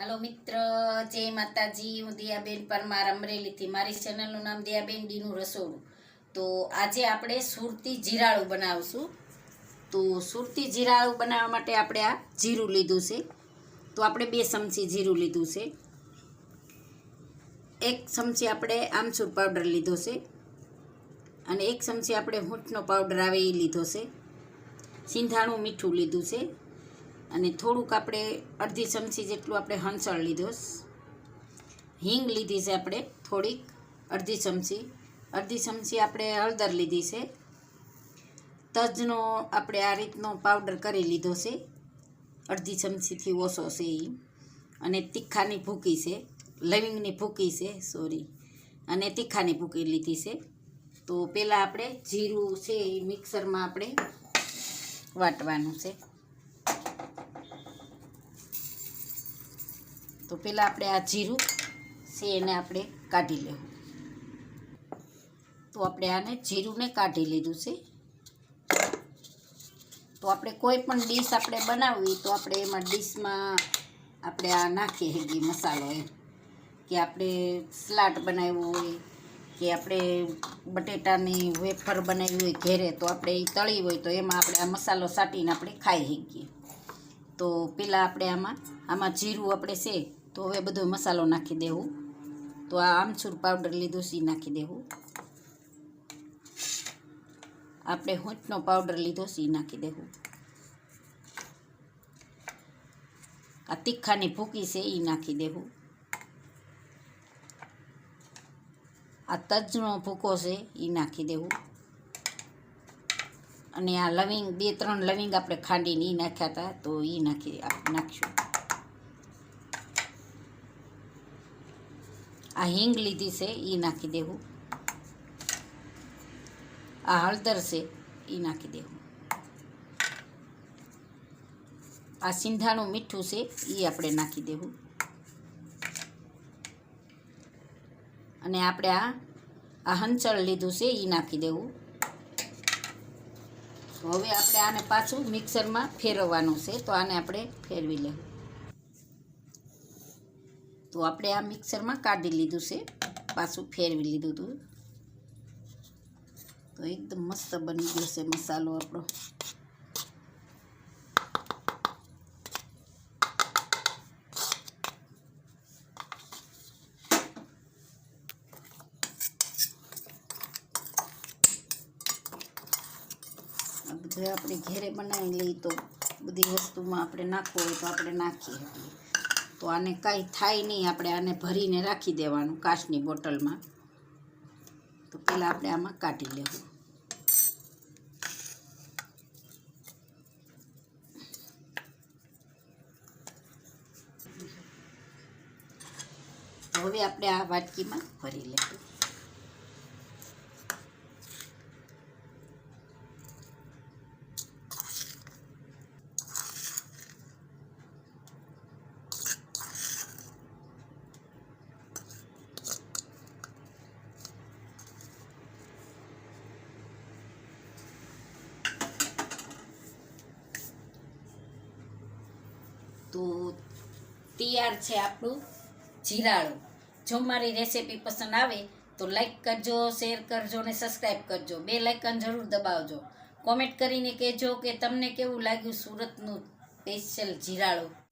હાલો મિત્ર, જય માતાજી. હું દિયાબેન પરમાર અમરેલીથી. મારી ચેનલનું નામ દિયાબેન ડીનું રસોડું. તો આજે આપણે સુરતી જીરાળું બનાવશું. તો સુરતી જીરાળું બનાવવા માટે આપણે આ જીરું લીધું છે. તો આપણે બે ચમચી જીરું લીધું છે. એક ચમચી આપણે આમચૂર પાવડર લીધો છે. અને એક ચમચી આપણે હૂંઠનો પાવડર આવે એ લીધો છે. સિંધાણું મીઠું લીધું છે. અને થોડુંક આપણે અડધી ચમચી જેટલું આપણે હંસળ લીધો હિંગ લીધી છે આપણે થોડીક, અડધી ચમચી. અડધી ચમચી આપણે હળદર લીધી છે. તજનો આપણે આ રીતનો પાવડર કરી લીધો છે. અડધી ચમચીથી ઓછો છે એ અને તીખાની ભૂકી છે. લવિંગની ભૂકી છે, સોરી. અને તીખાની ભૂકી લીધી છે. તો પહેલાં આપણે જીરું છે એ મિક્સરમાં આપણે વાટવાનું છે. તો પહેલાં આપણે આ જીરું છે એને આપણે કાઢી લેવું. તો આપણે આને જીરુંને કાઢી લીધું છે. તો આપણે કોઈ પણ ડીશ આપણે બનાવવી તો આપણે એમાં ડીશમાં આપણે આ નાખીએ હેગી મસાલો એમ. કે આપણે સલાડ બનાવ્યું હોય, કે આપણે બટેટાની વેફર બનાવી હોય ઘેરે તો આપણે એ તળી હોય તો એમાં આપણે આ મસાલો સાટીને આપણે ખાઈ શકીએ તો પહેલાં આપણે આમાં આમાં જીરું આપણે છે તો હવે બધો મસાલો નાખી દેવું. તો આ આમચૂર પાવડર લીધું છે ઈ નાખી દેવું. આપણે હોંચનો પાવડર લીધો છે ઈ નાખી દેવું. આ તીખાની ભૂકી છે એ નાખી દેવું. આ તજનો ભૂકો છે એ નાખી દેવું. અને આ લવિંગ, બે ત્રણ લવિંગ આપણે ખાંડીને એ નાખ્યા હતા, તો એ નાખી આપ- નાખશું. આ હિંગ લીધી છે એ નાખી દેવું. આ હળદર છે એ નાખી દેવું. આ સિંધાણું મીઠું છે એ આપણે નાખી દેવું. અને આપણે આ આ હંચળ લીધું છે એ નાખી દેવું. હવે આપણે આને પાછું મિક્સરમાં ફેરવવાનું છે, તો આને આપણે ફેરવી લેવું. તો આપણે આ મિક્સરમાં કાઢી લીધું છે પાછું ફેરવી લીધું હતું તો એકદમ મસ્ત બની ગયો છે મસાલો આપણો આ બધું આપણે ઘેરે બનાવી લઈએ તો બધી વસ્તુમાં આપણે નાખવું હોય તો આપણે નાખી શકીએ તો આને કાંઈ થાય નહીં, આપણે આને ભરીને રાખી દેવાનું કાચની બોટલમાં. તો પહેલાં આપણે આમાં કાઢી લેવું. હવે આપણે આ વાટકીમાં ભરી લેવું તો તૈયાર છે આપણું જીરાળું. જો મારી રેસીપી પસંદ આવે તો લાઈક કરજો શેર કરજો અને સબસ્ક્રાઈબ કરજો. બે લાઇકન જરૂર દબાવજો. કોમેન્ટ કરીને કહેજો કે તમને કેવું લાગ્યું સુરતનું સ્પેશિયલ જીરાળું.